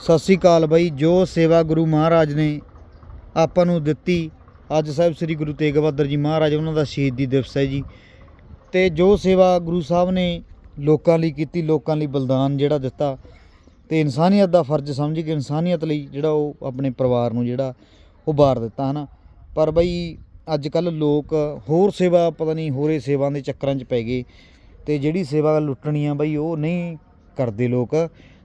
ਸਤਿ ਸ੍ਰੀ ਅਕਾਲ ਬਾਈ, ਜੋ ਸੇਵਾ ਗੁਰੂ ਮਹਾਰਾਜ ਨੇ ਆਪਾਂ ਨੂੰ ਦਿੱਤੀ, ਅੱਜ ਸਾਹਿਬ ਸ੍ਰੀ ਗੁਰੂ ਤੇਗ ਬਹਾਦਰ ਜੀ ਮਹਾਰਾਜ ਉਹਨਾਂ ਦਾ ਸ਼ਹੀਦੀ ਦਿਵਸ ਹੈ ਜੀ। ਤੇ ਜੋ ਸੇਵਾ ਗੁਰੂ ਸਾਹਿਬ ਨੇ ਲੋਕਾਂ ਲਈ ਕੀਤੀ, ਲੋਕਾਂ ਲਈ ਬਲਿਦਾਨ ਜਿਹੜਾ ਦਿੱਤਾ, ਤੇ ਇਨਸਾਨੀਅਤ ਦਾ ਫਰਜ਼ ਸਮਝ ਕੇ ਇਨਸਾਨੀਅਤ ਲਈ ਜਿਹੜਾ ਉਹ ਆਪਣੇ ਪਰਿਵਾਰ ਨੂੰ ਜਿਹੜਾ ਉਹ ਬਾਰ ਦਿੱਤਾ, ਹਨਾ। ਪਰ ਬਈ ਅੱਜ ਕੱਲ ਲੋਕ ਹੋਰ ਸੇਵਾ, ਪਤਾ ਨਹੀਂ ਹੋਰੇ ਸੇਵਾ ਦੇ ਚੱਕਰਾਂ 'ਚ ਪੈ ਗਏ, ਤੇ ਜਿਹੜੀ ਸੇਵਾ ਲੁੱਟਣੀ ਆ ਬਈ, ਉਹ ਨਹੀਂ ਕਰਦੇ ਲੋਕ।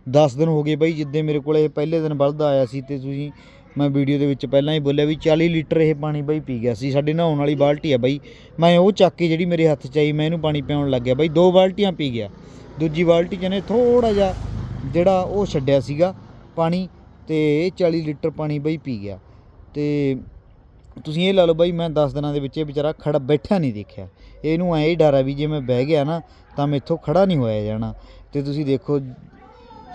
10 ਦਿਨ ਹੋ ਗਏ ਬਈ, ਜਿੱਦੇ ਮੇਰੇ ਕੋਲ ਇਹ ਪਹਿਲੇ ਦਿਨ ਬਲਦ ਆਇਆ ਸੀ ਤੇ ਤੁਸੀਂ ਮੈਂ ਵੀਡੀਓ ਦੇ ਵਿੱਚ ਪਹਿਲਾਂ ਹੀ ਬੋਲਿਆ ਵੀ 40 ਲੀਟਰ ਇਹ ਪਾਣੀ ਬਾਈ ਪੀ ਗਿਆ ਸੀ। ਸਾਡੇ ਨਹਾਉਣ ਵਾਲੀ ਬਾਲਟੀ ਆ ਬਈ। ਮੈਂ ਉਹ ਚੱਕ ਕੇ ਜਿਹੜੀ ਮੇਰੇ ਹੱਥ 'ਚ ਆਈ, ਮੈਂ ਇਹਨੂੰ ਪਾਣੀ ਪਿਆਉਣ ਲੱਗ ਗਿਆ ਬਈ। ਦੋ ਬਾਲਟੀਆਂ ਪੀ ਗਿਆ। ਦੂਜੀ ਬਾਲਟੀ 'ਚ ਨੇ ਥੋੜਾ ਜਿਹਾ ਜਿਹੜਾ ਉਹ ਛੱਡਿਆ ਸੀਗਾ ਪਾਣੀ ਤੇ ਇਹ 40 ਲੀਟਰ ਪਾਣੀ ਬਈ ਪੀ ਗਿਆ। ਤੇ ਤੁਸੀਂ ਇਹ ਲਾ ਲਓ ਬਾਈ, ਮੈਂ 10 ਦਿਨਾਂ ਦੇ ਵਿੱਚ ਇਹ ਵਿਚਾਰਾ ਖੜਾ ਬੈਠਾ ਨਹੀਂ ਦੇਖਿਆ। ਇਹਨੂੰ ਐਂ ਹੀ ਡਰ ਆ ਵੀ ਜੇ ਮੈਂ ਬਹਿ ਗਿਆ ਨਾ, ਤਾਂ ਮੈਥੋਂ ਖੜਾ ਨਹੀਂ ਹੋਇਆ ਜਾਣਾ। ਤੇ ਤੁਸੀਂ ਦੇਖੋ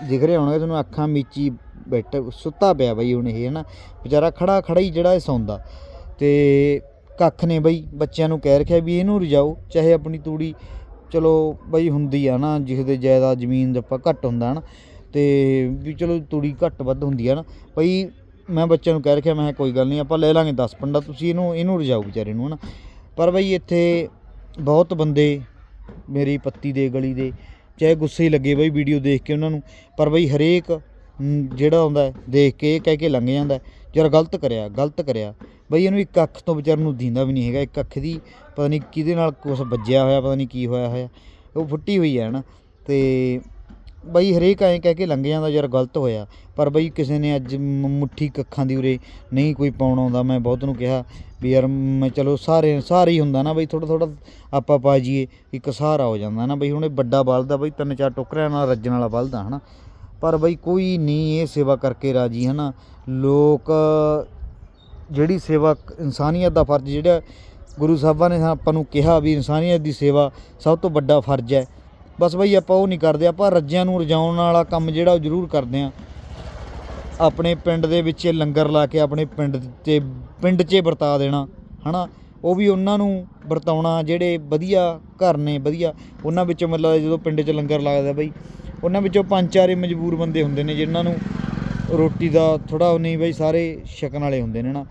ਦਿਖ ਰਿਹਾ ਹੋਣਾ ਤੁਹਾਨੂੰ ਅੱਖਾਂ ਮੀਚੀ ਬੈਠ, ਸੁੱਤਾ ਪਿਆ ਬਈ ਹੁਣ ਇਹ, ਹਨਾ? ਵਿਚਾਰਾ ਖੜਾ ਖੜਾ ਹੀ ਜਿਹੜਾ ਇਹ ਸੌਂਦਾ। ਤੇ ਕੱਖ ਨੇ ਬਈ, ਬੱਚਿਆਂ ਨੂੰ ਕਹਿ ਰੱਖਿਆ ਵੀ ਇਹਨੂੰ ਰਜਾਓ, ਚਾਹੇ ਆਪਣੀ ਤੂੜੀ, ਚਲੋ ਬਈ ਹੁੰਦੀ ਆ ਨਾ ਜਿਸ ਦੇ ਜ਼ਮੀਨ ਆਪਾਂ ਘੱਟ ਹੁੰਦਾ ਨਾ ਤੇ ਵੀ ਚਲੋ ਤੂੜੀ ਘੱਟ ਵੱਧ ਹੁੰਦੀ ਆ ਨਾ ਬਈ ਮੈਂ ਬੱਚਿਆਂ ਨੂੰ ਕਹਿ ਰੱਖਿਆ, ਮੈਂ ਕਿਹਾ ਕੋਈ ਗੱਲ ਨਹੀਂ, ਆਪਾਂ ਲੈ ਲਾਂਗੇ 10 ਪੰਡਾ, ਤੁਸੀਂ ਇਹਨੂੰ ਇਹਨੂੰ ਰਜਾਓ ਵਿਚਾਰੇ ਨੂੰ, ਹਨਾ? ਪਰ ਬਈ ਇੱਥੇ ਬਹੁਤ ਬੰਦੇ ਮੇਰੀ ਪੱਤੀ ਦੇ, ਗਲੀ ਦੇ ਚਾਹੇ ਗੁੱਸੇ ਹੀ ਲੱਗੇ ਬਈ ਵੀਡੀਓ ਦੇਖ ਕੇ ਉਹਨਾਂ ਨੂੰ, ਪਰ ਬਈ ਹਰੇਕ ਜਿਹੜਾ ਹੁੰਦਾ ਦੇਖ ਕੇ ਇਹ ਕਹਿ ਕੇ ਲੰਘ ਜਾਂਦਾ ਯਾਰ ਗਲਤ ਕਰਿਆ ਗਲਤ ਕਰਿਆ। ਬਈ ਇਹਨੂੰ ਇੱਕ ਅੱਖ ਤੋਂ ਵਿਚਾਰ ਨੂੰ ਦੀਂਦਾ ਵੀ ਨਹੀਂ ਹੈਗਾ, ਇੱਕ ਅੱਖ ਦੀ ਪਤਾ ਨਹੀਂ ਕਿਹਦੇ ਨਾਲ ਕੁਝ ਵੱਜਿਆ ਹੋਇਆ, ਪਤਾ ਨਹੀਂ ਕੀ ਹੋਇਆ ਹੋਇਆ, ਉਹ ਫੁੱਟੀ ਹੋਈ ਹੈ ਨਾ, ਤੇ ਬਈ ਹਰੇਕ ਐਂ ਕਹਿ ਕੇ ਲੰਘ ਜਾਂਦਾ ਯਾਰ, ਗਲਤ ਹੋਇਆ। ਪਰ ਬਈ ਕਿਸੇ ਨੇ ਅੱਜ ਮ- ਮੁੱਠੀ ਕੱਖਾਂ ਦੀ ਉਰੇ ਨਹੀਂ ਕੋਈ ਪਾਉਣ ਆਉਂਦਾ। ਮੈਂ ਬਹੁਤ ਨੂੰ ਕਿਹਾ ਵੀ ਯਾਰ, ਮੈਂ ਚਲੋ ਸਾਰੇ ਸਾਰੇ ਹੀ ਹੁੰਦਾ ਨਾ ਬਈ ਥੋੜਾ ਥੋੜਾ ਆਪਾਂ ਪਾ ਜੀਏ ਇੱਕ ਸਹਾਰਾ ਹੋ ਜਾਂਦਾ ਨਾ ਬਈ। ਹੁਣ ਇਹ ਵੱਡਾ ਬਲਦਾ ਬਈ, ਤਿੰਨ ਚਾਰ ਟੋਕਰਿਆਂ ਨਾਲ ਰੱਜਣ ਵਾਲਾ ਬਲਦਾ, ਹਨਾ। ਪਰ ਬਈ ਕੋਈ ਨਹੀਂ, ਇਹ ਸੇਵਾ ਕਰਕੇ ਰਾਜੀ, ਹਨਾ। ਲੋਕ, ਜਿਹੜੀ ਸੇਵਾ ਇਨਸਾਨੀਅਤ ਦਾ ਫਰਜ਼ ਜਿਹੜਾ ਗੁਰੂ ਸਾਹਿਬਾਂ ਨੇ ਆਪਾਂ ਨੂੰ ਕਿਹਾ ਵੀ ਇਨਸਾਨੀਅਤ ਦੀ ਸੇਵਾ ਸਭ ਤੋਂ ਵੱਡਾ ਫਰਜ਼ ਹੈ। ਬਸ ਬਈ ਆਪਾਂ ਉਹ ਨਹੀਂ ਕਰਦੇ, ਆਪਾਂ ਰੱਜਿਆਂ ਨੂੰ ਰਜਾਉਣ ਵਾਲਾ ਕੰਮ ਜਿਹੜਾ ਉਹ ਜ਼ਰੂਰ ਕਰਦੇ ਆ ਆਪਣੇ ਪਿੰਡ ਦੇ ਵਿੱਚ ਲੰਗਰ ਲਾ ਕੇ ਆਪਣੇ ਪਿੰਡ 'ਤੇ ਪਿੰਡ 'ਚ ਵਰਤਾ ਦੇਣਾ, ਹਨਾ? ਉਹ ਵੀ ਉਹਨਾਂ ਨੂੰ ਵਰਤਾਉਣਾ, ਜਿਹੜੇ ਵਧੀਆ ਘਰ ਨੇ, ਵਧੀਆ। ਉਹਨਾਂ ਵਿੱਚੋਂ ਮਤਲਬ ਜਦੋਂ ਪਿੰਡ 'ਚ ਲੰਗਰ ਲੱਗਦਾ ਬਈ, ਉਹਨਾਂ ਵਿੱਚੋਂ ਪੰਜ ਚਾਰੇ ਮਜਬੂਰ ਬੰਦੇ ਹੁੰਦੇ ਨੇ, ਜਿਨ੍ਹਾਂ ਨੂੰ ਰੋਟੀ ਦਾ ਥੋੜਾ ਨਹੀਂ ਬਈ, ਸਾਰੇ ਛਕਣ ਵਾਲੇ ਹੁੰਦੇ ਨੇ ਨਾ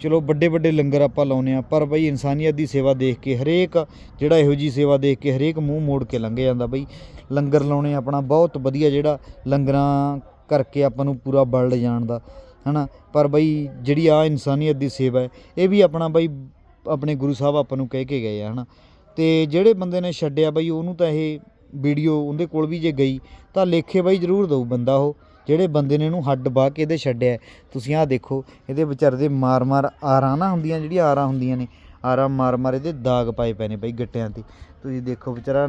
ਚਲੋ ਵੱਡੇ ਵੱਡੇ ਲੰਗਰ ਆਪਾਂ ਲਾਉਨੇ ਆ ਪਰ ਬਈ ਇਨਸਾਨੀਅਤ ਦੀ ਸੇਵਾ ਦੇਖ ਕੇ ਹਰੇਕ ਜਿਹੜਾ ਇਹੋ ਜੀ ਸੇਵਾ ਦੇਖ ਕੇ ਹਰੇਕ ਮੂੰਹ ਮੋੜ ਕੇ ਲੰਘ ਜਾਂਦਾ ਬਈ। ਲੰਗਰ ਲਾਉਣੇ ਆਪਣਾ ਬਹੁਤ ਵਧੀਆ ਜਿਹੜਾ ਲੰਗਰਾਂ ਕਰਕੇ ਆਪਾਂ ਨੂੰ ਪੂਰਾ ਵਰਲਡ ਜਾਣਦਾ, ਹਨਾ? ਪਰ ਬਈ ਜਿਹੜੀ ਆ ਇਨਸਾਨੀਅਤ ਦੀ ਸੇਵਾ ਹੈ, ਇਹ ਵੀ ਆਪਣਾ ਬਈ ਆਪਣੇ ਗੁਰੂ ਸਾਹਿਬ ਆਪਾਂ ਨੂੰ ਕਹਿ ਕੇ ਗਏ ਆ, ਹਨਾ? ਤੇ ਜਿਹੜੇ ਬੰਦੇ ਨੇ ਛੱਡਿਆ ਬਈ, ਉਹਨੂੰ ਤਾਂ ਇਹ ਵੀਡੀਓ ਉਹਦੇ ਕੋਲ ਵੀ ਜੇ ਗਈ, ਤਾਂ ਲੇਖੇ ਬਈ ਜ਼ਰੂਰ ਦਊ ਬੰਦਾ ਉਹ। ਜਿਹੜੇ ਬੰਦੇ ਨੇ ਇਹਨੂੰ ਹੱਡ ਬਾਹ ਕੇ ਇਹਦੇ ਛੱਡਿਆ ਤੁਸੀਂ ਆਹ ਦੇਖੋ, ਇਹਦੇ ਵਿਚਾਰੇ ਦੇ ਮਾਰ-ਮਾਰ ਆਰਾਂ ਨਾ ਹੁੰਦੀਆਂ, ਜਿਹੜੀਆਂ ਆਰਾਂ ਹੁੰਦੀਆਂ ਨੇ, ਆਰਾਂ ਮਾਰ-ਮਾਰ ਇਹਦੇ ਦਾਗ ਪਾਏ ਪਏ ਨੇ ਬਈ ਗੱਟਿਆਂ ਤੇ। ਤੁਸੀਂ ਦੇਖੋ ਵਿਚਾਰਾ,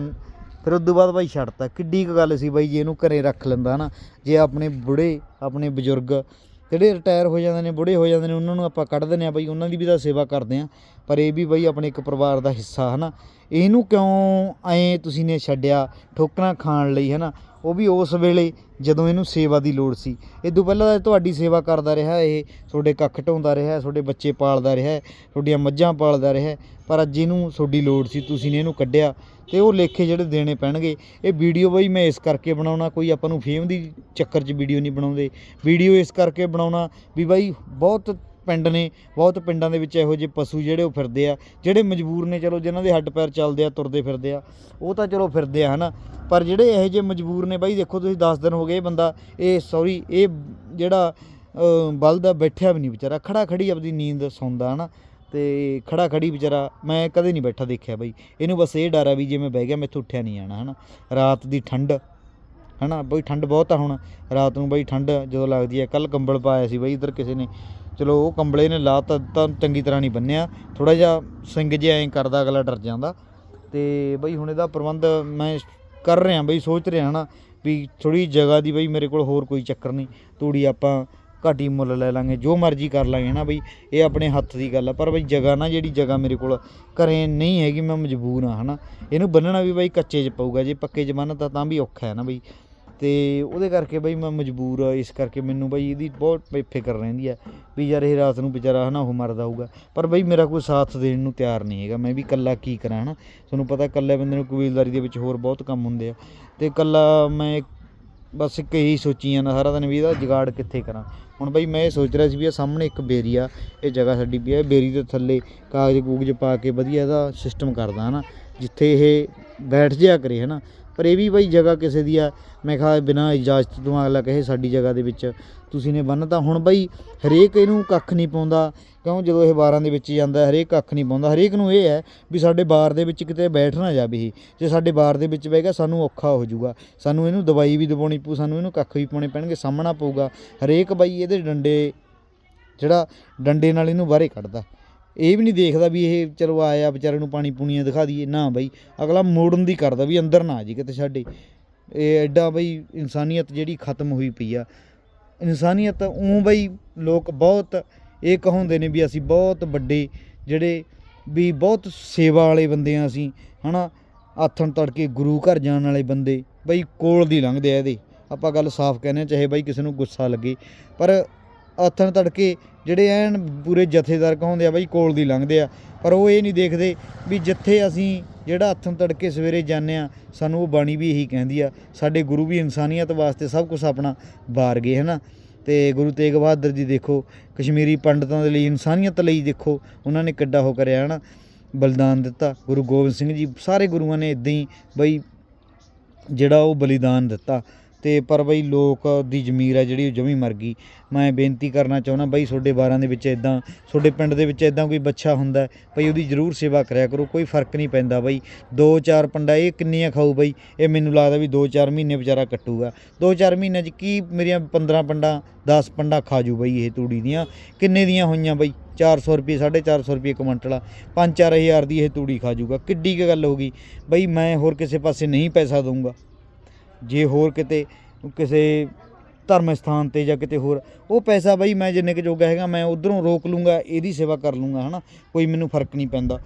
ਫਿਰ ਉਸ ਤੋਂ ਬਾਅਦ ਬਾਈ ਛੱਡਤਾ। ਕਿੱਡੀ ਕੁ ਗੱਲ ਸੀ ਬਾਈ ਜੇ ਇਹਨੂੰ ਘਰੇ ਰੱਖ ਲੈਂਦਾ ਹਨਾ, ਜੇ ਆਪਣੇ ਬੁੜੇ, ਆਪਣੇ ਬਜ਼ੁਰਗ ਜਿਹੜੇ ਰਿਟਾਇਰ ਹੋ ਜਾਂਦੇ ਨੇ, ਬੁੜੇ ਹੋ ਜਾਂਦੇ ਨੇ, ਉਹਨਾਂ ਨੂੰ ਆਪਾਂ ਕੱਢ ਦਿੰਦੇ ਆ ਬਈ ਉਹਨਾਂ ਦੀ ਵੀ ਤਾਂ ਸੇਵਾ ਕਰਦੇ ਆ ਪਰ ਇਹ ਵੀ ਬਈ ਆਪਣੇ ਇੱਕ ਪਰਿਵਾਰ ਦਾ ਹਿੱਸਾ ਹਨਾ। ਇਹਨੂੰ ਕਿਉਂ ਐਂ ਤੁਸੀਂ ਨੇ ਛੱਡਿਆ ਠੋਕਰਾਂ ਖਾਣ ਲਈ ਹਨਾ? ਉਹ ਵੀ ਉਸ ਵੇਲੇ ਜਦੋਂ ਇਹਨੂੰ ਸੇਵਾ ਦੀ ਲੋੜ ਸੀ। ਇਹ ਤੋਂ ਪਹਿਲਾਂ ਤਾਂ ਤੁਹਾਡੀ ਸੇਵਾ ਕਰਦਾ ਰਿਹਾ ਇਹ, ਤੁਹਾਡੇ ਕੱਖ ਢਾਉਂਦਾ ਰਿਹਾ, ਤੁਹਾਡੇ ਬੱਚੇ ਪਾਲਦਾ ਰਿਹਾ, ਤੁਹਾਡੀਆਂ ਮੱਝਾਂ ਪਾਲਦਾ ਰਿਹਾ, ਪਰ ਅੱਜ ਇਹਨੂੰ ਤੁਹਾਡੀ ਲੋੜ ਸੀ, ਤੁਸੀਂ ਨੇ ਇਹਨੂੰ ਕੱਢਿਆ ਤੇ ਉਹ ਲੇਖੇ ਜਿਹੜੇ ਦੇਣੇ ਪੈਣਗੇ। ਇਹ ਵੀਡੀਓ ਬਈ ਮੈਂ ਇਸ ਕਰਕੇ ਬਣਾਉਣਾ, ਕੋਈ ਆਪਾਂ ਨੂੰ ਫੇਮ ਦੀ ਚੱਕਰ 'ਚ ਵੀਡੀਓ ਨਹੀਂ ਬਣਾਉਂਦੇ। ਵੀਡੀਓ ਇਸ ਕਰਕੇ ਬਣਾਉਣਾ ਵੀ ਬਾਈ ਬਹੁਤ ਪਿੰਡ ਨੇ ਬਹੁਤ ਪਿੰਡਾਂ ਦੇ ਵਿੱਚ ਇਹੋ ਜਿਹੇ ਪਸ਼ੂ ਜਿਹੜੇ ਉਹ ਫਿਰਦੇ ਆ ਜਿਹੜੇ ਮਜਬੂਰ ਨੇ ਚਲੋ ਜਿਨ੍ਹਾਂ ਦੇ ਹੱਡ ਪੈਰ ਚੱਲਦੇ ਆ ਤੁਰਦੇ ਫਿਰਦੇ ਆ ਉਹ ਤਾਂ ਚਲੋ ਫਿਰਦੇ ਆ ਹਨਾ। ਪਰ ਜਿਹੜੇ ਇਹੋ ਜਿਹੇ ਮਜਬੂਰ ਨੇ ਬਾਈ ਦੇਖੋ ਤੁਸੀਂ 10 ਦਿਨ ਹੋ ਗਏ ਇਹ ਬੰਦਾ ਇਹ ਸੌਰੀ ਇਹ ਜਿਹੜਾ ਅ, ਬਲਦ ਆ ਬੈਠਿਆ ਵੀ ਨਹੀਂ ਵਿਚਾਰਾ ਖੜਾ ਖੜੀ ਆਪਣੀ ਨੀਂਦ ਸੌਂਦਾ ਹਨਾ। ਤੇ ਖੜਾ ਖੜੀ ਵਿਚਾਰਾ ਮੈਂ ਕਦੇ ਨਹੀਂ ਬੈਠਾ ਦੇਖਿਆ ਬਾਈ। ਇਹਨੂੰ ਬਸ ਇਹ ਡਰ ਆ ਵੀ ਜੇ ਮੈਂ ਬਹਿ ਗਿਆ ਮੈਥੋਂ ਉੱਠਿਆ ਨਹੀਂ ਜਾਣਾ ਹਨਾ। ਰਾਤ ਦੀ ਠੰਡ ਹਨਾ ਬਈ ਠੰਡ ਬਹੁਤ ਆ ਹੁਣ। ਰਾਤ ਨੂੰ ਬਈ ਠੰਡ ਜਦੋਂ ਲੱਗਦੀ ਹੈ ਕੱਲ ਕੰਬਲ ਪਾਇਆ ਸੀ ਬਈ ਇਧਰ ਕਿਸੇ ਨੇ। ਚਲੋ ਉਹ ਕੰਬਲੇ ਨੇ ਲਾ ਤਾਂ ਚੰਗੀ ਤਰ੍ਹਾਂ ਨਹੀਂ ਬੰਨਿਆ। ਥੋੜਾ ਜਿਹਾ ਸਿੰਗ ਜਿਹਾ ਐਂ ਕਰਦਾ ਅਗਲਾ ਡਰ ਜਾਂਦਾ। ਤੇ ਬਈ ਹੁਣ ਇਹਦਾ ਪ੍ਰਬੰਧ ਮੈਂ ਕਰ ਰਿਹਾ, ਬਈ ਸੋਚ ਰਿਹਾ ਹਨਾ ਵੀ ਥੋੜੀ ਜਗ੍ਹਾ ਦੀ ਬਈ ਮੇਰੇ ਕੋਲ ਹੋਰ ਕੋਈ ਚੱਕਰ ਨਹੀਂ। ਤੂੜੀ ਆਪਾਂ ਘਾਟੀ ਮੁੱਲ ਲੈ ਲਾਂਗੇ, ਜੋ ਮਰਜ਼ੀ ਕਰ ਲਾਂਗੇ ਨਾ ਬਈ, ਇਹ ਆਪਣੇ ਹੱਥ ਦੀ ਗੱਲ ਆ। ਪਰ ਬਈ ਜਗ੍ਹਾ ਨਾ ਜਿਹੜੀ ਜਗ੍ਹਾ ਮੇਰੇ ਕੋਲ ਘਰੇ ਨਹੀਂ ਹੈਗੀ, ਮੈਂ ਮਜਬੂਰ ਆ ਹਨਾ। ਇਹਨੂੰ ਬੰਨਣਾ ਵੀ ਬਈ ਕੱਚੇ 'ਚ ਪਊਗਾ, ਜੇ ਪੱਕੇ 'ਚ ਬੰਨਤਾ ਤਾਂ ਵੀ ਔਖਾ ਹੈ ਨਾ ਬਈ। ਅਤੇ ਉਹਦੇ ਕਰਕੇ ਬਈ ਮੈਂ ਮਜਬੂਰ ਆ, ਇਸ ਕਰਕੇ ਮੈਨੂੰ ਬਈ ਇਹਦੀ ਬਹੁਤ ਬਈ ਫਿਕਰ ਰਹਿੰਦੀ ਆ ਵੀ ਯਾਰ ਇਹ ਰਾਤ ਨੂੰ ਵਿਚਾਰਾ ਹਨਾ ਉਹ ਮਰਦਾ ਹੋਊਗਾ। ਪਰ ਬਈ ਮੇਰਾ ਕੋਈ ਸਾਥ ਦੇਣ ਨੂੰ ਤਿਆਰ ਨਹੀਂ ਹੈਗਾ, ਮੈਂ ਵੀ ਇਕੱਲਾ ਕੀ ਕਰਾਂ ਹਨਾ। ਤੁਹਾਨੂੰ ਪਤਾ ਇਕੱਲੇ ਬੰਦੇ ਨੂੰ ਕਬੀਲਦਾਰੀ ਦੇ ਵਿੱਚ ਹੋਰ ਬਹੁਤ ਕੰਮ ਹੁੰਦੇ ਆ। ਤੇ ਇਕੱਲਾ ਮੈਂ ਬਸ ਇੱਕ ਇਹੀ ਸੋਚੀ ਜਾਂਦਾ ਸਾਰਾ ਦਿਨ ਵੀ ਇਹਦਾ ਜਗਾੜ ਕਿੱਥੇ ਕਰਾਂ। ਹੁਣ ਬਈ ਮੈਂ ਇਹ ਸੋਚ ਰਿਹਾ ਸੀ ਵੀ ਇਹ ਸਾਹਮਣੇ ਇੱਕ ਬੇਰੀ ਆ, ਇਹ ਜਗ੍ਹਾ ਸਾਡੀ ਵੀ ਹੈ ਬੇਰੀ ਦੇ ਥੱਲੇ ਕਾਗਜ਼ ਕੂਗਜ਼ ਪਾ ਕੇ ਵਧੀਆ ਇਹਦਾ ਸਿਸਟਮ ਕਰਦਾ ਹਨਾ, ਜਿੱਥੇ ਇਹ ਬੈਠ ਜਿਆ ਕਰੇ ਹਨਾ। ਪਰ ਇਹ ਵੀ ਬਾਈ ਜਗ੍ਹਾ ਕਿਸੇ ਦੀ ਆ। ਮੈਂ ਕਿਹਾ ਬਿਨਾਂ ਇਜਾਜ਼ਤ ਤੋਂ ਅਗਲਾ ਕਹੇ ਸਾਡੀ ਜਗ੍ਹਾ ਦੇ ਵਿੱਚ, ਤੁਸੀਂ ਨੇ ਬੰਨਤਾ ਹੁਣ ਬਾਈ ਹਰੇਕ ਇਹਨੂੰ ਕੱਖ ਨਹੀਂ ਪਾਉਂਦਾ। ਕਿਉਂ? ਜਦੋਂ ਇਹ ਬਾਰਾਂ ਦੇ ਵਿੱਚ ਜਾਂਦਾ, ਹਰੇਕ ਕੱਖ ਨਹੀਂ ਪਾਉਂਦਾ। ਹਰੇਕ ਨੂੰ ਇਹ ਹੈ ਵੀ ਸਾਡੇ ਬਾਰ ਦੇ ਵਿੱਚ ਕਿਤੇ ਬੈਠ ਨਾ ਜਾਵੇ ਇਹ। ਜੇ ਸਾਡੇ ਬਾਰ ਦੇ ਵਿੱਚ ਬਹਿ ਗਿਆ, ਸਾਨੂੰ ਔਖਾ ਹੋ ਜਾਊਗਾ। ਸਾਨੂੰ ਇਹਨੂੰ ਦਵਾਈ ਵੀ ਦਵਾਉਣੀ ਪਊ, ਸਾਨੂੰ ਇਹਨੂੰ ਕੱਖ ਵੀ ਪਾਉਣੇ ਪੈਣਗੇ, ਸਾਹਮਣਾ ਪਊਗਾ। ਹਰੇਕ ਬਾਈ ਇਹਦੇ ਡੰਡੇ, ਜਿਹੜਾ ਡੰਡੇ ਨਾਲ ਇਹਨੂੰ ਬਾਹਰੇ ਕੱਢਦਾ। ਇਹ ਵੀ ਨਹੀਂ ਦੇਖਦਾ ਵੀ ਇਹ ਚਲੋ ਆਇਆ ਵਿਚਾਰੇ ਨੂੰ ਪਾਣੀ ਪੂਣੀਆਂ ਦਿਖਾ ਦਈਏ। ਨਾ ਬਈ ਅਗਲਾ ਮੋੜਨ ਦੀ ਕਰਦਾ ਵੀ ਅੰਦਰ ਨਾ ਆ ਜੀ ਕਿਤੇ ਸਾਡੇ। ਇਹ ਐਡਾ ਬਈ ਇਨਸਾਨੀਅਤ ਜਿਹੜੀ ਖਤਮ ਹੋਈ ਪਈ ਆ। ਇਨਸਾਨੀਅਤ ਉਹ ਬਈ ਲੋਕ ਬਹੁਤ ਇਹ ਕਹਾਉਂਦੇ ਨੇ ਵੀ ਅਸੀਂ ਬਹੁਤ ਵੱਡੇ ਜਿਹੜੇ ਵੀ ਬਹੁਤ ਸੇਵਾ ਵਾਲੇ ਬੰਦੇ ਆ ਅਸੀਂ ਹਨਾ? ਆਥਣ ਤੜਕੇ ਗੁਰੂ ਘਰ ਜਾਣ ਵਾਲੇ ਬੰਦੇ ਬਈ ਕੋਲ ਦੀ ਲੰਘਦੇ ਆ ਇਹਦੇ। ਆਪਾਂ ਗੱਲ ਸਾਫ਼ ਕਹਿੰਦੇ ਹਾਂ, ਚਾਹੇ ਬਈ ਕਿਸੇ ਨੂੰ ਗੁੱਸਾ ਲੱਗੇ। ਪਰ ਆਥਣ ਤੜਕੇ ਜਿਹੜੇ ਐਨ ਪੂਰੇ ਜਥੇਦਾਰ ਕਹਾਉਂਦੇ ਆ ਬਈ ਕੋਲ ਦੀ ਲੰਘਦੇ ਆ, ਪਰ ਉਹ ਇਹ ਨਹੀਂ ਦੇਖਦੇ ਵੀ ਜਿੱਥੇ ਅਸੀਂ ਜਿਹੜਾ ਆਥਣ ਤੜਕੇ ਸਵੇਰੇ ਜਾਂਦੇ ਆ, ਸਾਨੂੰ ਉਹ ਬਾਣੀ ਵੀ ਇਹੀ ਕਹਿੰਦੀ ਆ, ਸਾਡੇ ਗੁਰੂ ਵੀ ਇਨਸਾਨੀਅਤ ਵਾਸਤੇ ਸਭ ਕੁਝ ਆਪਣਾ ਵਾਰ ਗਏ, ਹਨਾ? ਤੇ ਗੁਰੂ ਤੇਗ ਬਹਾਦਰ ਜੀ ਦੇਖੋ, ਕਸ਼ਮੀਰੀ ਪੰਡਤਾਂ ਦੇ ਲਈ ਇਨਸਾਨੀਅਤ ਲਈ ਦੇਖੋ, ਉਹਨਾਂ ਨੇ ਕਿੱਡਾ ਹੋ ਕਰਿਆ, ਹਨਾ? ਬਲਿਦਾਨ ਦਿੱਤਾ, ਗੁਰੂ ਗੋਬਿੰਦ ਸਿੰਘ ਜੀ, ਸਾਰੇ ਗੁਰੂਆਂ ਨੇ ਇਦਾਂ ਹੀ ਬਈ ਜਿਹੜਾ ਉਹ ਬਲੀਦਾਨ ਦਿੱਤਾ। ਅਤੇ ਪਰ ਬਈ ਲੋਕ ਦੀ ਜ਼ਮੀਰ ਹੈ ਜਿਹੜੀ ਉਹ ਜਮੀ ਮਰ ਗਈ। ਮੈਂ ਬੇਨਤੀ ਕਰਨਾ ਚਾਹੁੰਦਾ ਬਈ ਤੁਹਾਡੇ ਬਾਰਾਂ ਦੇ ਵਿੱਚ ਇੱਦਾਂ ਤੁਹਾਡੇ ਪਿੰਡ ਦੇ ਵਿੱਚ ਇੱਦਾਂ ਕੋਈ ਬੱਚਾ ਹੁੰਦਾ, ਬਈ ਉਹਦੀ ਜ਼ਰੂਰ ਸੇਵਾ ਕਰਿਆ ਕਰੋ, ਕੋਈ ਫ਼ਰਕ ਨਹੀਂ ਪੈਂਦਾ ਬਈ। ਦੋ ਚਾਰ ਪੰਡਾ ਇਹ ਕਿੰਨੀਆਂ ਖਾਊ ਬਈ, ਇਹ ਮੈਨੂੰ ਲੱਗਦਾ ਵੀ 2-4 ਮਹੀਨੇ ਵਿਚਾਰਾ ਕੱਟੂਗਾ। 2-4 ਮਹੀਨਿਆਂ 'ਚ ਕੀ ਮੇਰੀਆਂ 15 ਪੰਡਾ 10 ਪੰਡਾ ਖਾ ਜੂ ਬਈ ਇਹ ਤੂੜੀ ਦੀਆਂ। ਕਿੰਨੇ ਦੀਆਂ ਹੋਈਆਂ ਬਈ? 400 ਰੁਪਏ 450 ਰੁਪਏ ਕੁਇੰਟਲ 5-4000 ਦੀ ਇਹ ਤੂੜੀ ਖਾ ਜੂਗਾ। ਕਿੱਡੀ ਕੁ ਗੱਲ ਹੋ ਗਈ। ਬਈ ਮੈਂ ਹੋਰ ਕਿਸੇ ਪਾਸੇ ਨਹੀਂ ਪੈਸਾ ਦਊਂਗਾ। ਜੇ ਹੋਰ ਕਿਤੇ ਕਿਸੇ ਧਰਮ ਸਥਾਨ ਤੇ ਜਾਂ ਕਿਤੇ ਹੋਰ, ਉਹ ਪੈਸਾ ਬਈ ਮੈਂ ਜਿੰਨੇ ਕੁ ਜੋਗਾ ਹੈਗਾ, ਮੈਂ ਉਧਰੋਂ ਰੋਕ ਲੂੰਗਾ, ਇਹਦੀ ਸੇਵਾ ਕਰ ਲੂੰਗਾ, ਹਨਾ? ਕੋਈ ਮੈਨੂੰ ਫ਼ਰਕ ਨਹੀਂ ਪੈਂਦਾ।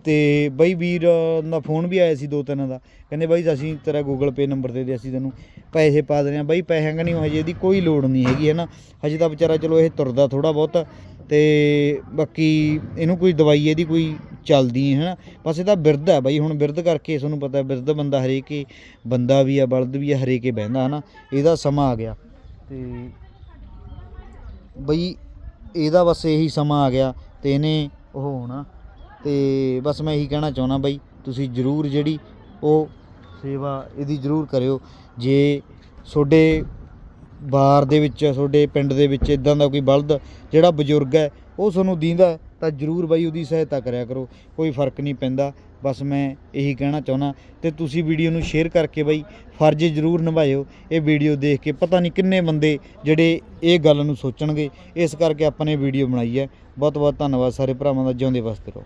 ਅਤੇ ਬਈ ਵੀਰ ਦਾ ਫੋਨ ਵੀ ਆਇਆ ਸੀ ਦੋ ਤਿੰਨਾਂ ਦਾ। ਕਹਿੰਦੇ ਬਾਈ ਅਸੀਂ ਤੇਰਾ ਗੂਗਲ ਪੇ ਨੰਬਰ ਦੇ ਦੇ ਅਸੀਂ ਤੈਨੂੰ। ਪੈਸੇ ਪਾ ਦੇਣੇ ਹਾਂ ਬਈ ਪੈਸਿਆਂ ਕਨੀ ਹਜੇ ਇਹਦੀ ਕੋਈ ਲੋੜ ਨਹੀਂ ਹੈਗੀ ਹੈ ਨਾ ਹਜੇ ਤਾਂ ਵਿਚਾਰਾ ਚਲੋ ਇਹ ਤੁਰਦਾ ਥੋੜਾ ਬਹੁਤ ਤੇ ਬਾਕੀ ਇਹਨੂੰ ਕੋਈ ਦਵਾਈ ਇਹਦੀ ਕੋਈ ਚੱਲਦੀ ਹੈ ਨਾ ਬਸ ਇਹਦਾ ਬਿਰਧ ਹੈ ਬਾਈ। ਹੁਣ ਬਿਰਧ ਕਰਕੇ ਤੁਹਾਨੂੰ ਪਤਾ ਬਿਰਧ ਬੰਦਾ ਹਰੇਕੇ ਬੰਦਾ ਵੀ ਆ, ਬਲਦ ਵੀ ਆ, ਹਰੇਕੇ ਬਹਿੰਦਾ ਹੈ ਨਾ ਇਹਦਾ ਸਮਾਂ ਆ ਗਿਆ। ਤੇ ਬਈ ਇਹਦਾ ਬਸ ਇਹੀ ਸਮਾਂ ਆ ਗਿਆ ਤੇ ਇਹਨੇ ਉਹ ਹੋਣਾ ਤੇ ਬਸ ਮੈਂ ਇਹੀ ਕਹਿਣਾ ਚਾਹੁੰਦਾ ਬਈ, ਤੁਸੀਂ ਜਰੂਰ ਜਿਹੜੀ ਉਹ ਸੇਵਾ ਇਹਦੀ ਜਰੂਰ ਕਰਿਓ। ਜੇ ਤੁਹਾਡੇ ਬਾਰ ਦੇ ਵਿੱਚ, ਤੁਹਾਡੇ ਪਿੰਡ ਦੇ ਵਿੱਚ ਇਦਾਂ ਦਾ ਕੋਈ ਬਲਦ ਜਿਹੜਾ ਬਜ਼ੁਰਗ ਹੈ, ਉਹ ਤੁਹਾਨੂੰ ਦੀਂਦਾ ਤਾਂ ਜਰੂਰ ਬਾਈ ਉਹਦੀ ਸਹਾਇਤਾ ਕਰਿਆ ਕਰੋ, ਕੋਈ ਫ਼ਰਕ ਨਹੀਂ ਪੈਂਦਾ। ਬਸ ਮੈਂ ਇਹੀ ਕਹਿਣਾ ਚਾਹੁੰਦਾ ਤੇ ਤੁਸੀਂ ਵੀਡੀਓ ਨੂੰ ਸ਼ੇਅਰ ਕਰਕੇ ਬਾਈ ਫਰਜ਼ ਜ਼ਰੂਰ ਨਿਭਾਇਓ। ਇਹ ਵੀਡੀਓ ਦੇਖ ਕੇ ਪਤਾ ਨਹੀਂ ਕਿੰਨੇ ਬੰਦੇ ਜਿਹੜੇ ਇਹ ਗੱਲ ਨੂੰ ਸੋਚਣਗੇ। ਇਸ ਕਰਕੇ ਆਪਾਂ ਨੇ ਵੀਡੀਓ ਬਣਾਈ ਹੈ। ਬਹੁਤ ਬਹੁਤ ਧੰਨਵਾਦ ਸਾਰੇ ਭਰਾਵਾਂ ਦਾ, ਜਿਉਂਦੇ ਵਸਦੇ ਰਹੋ।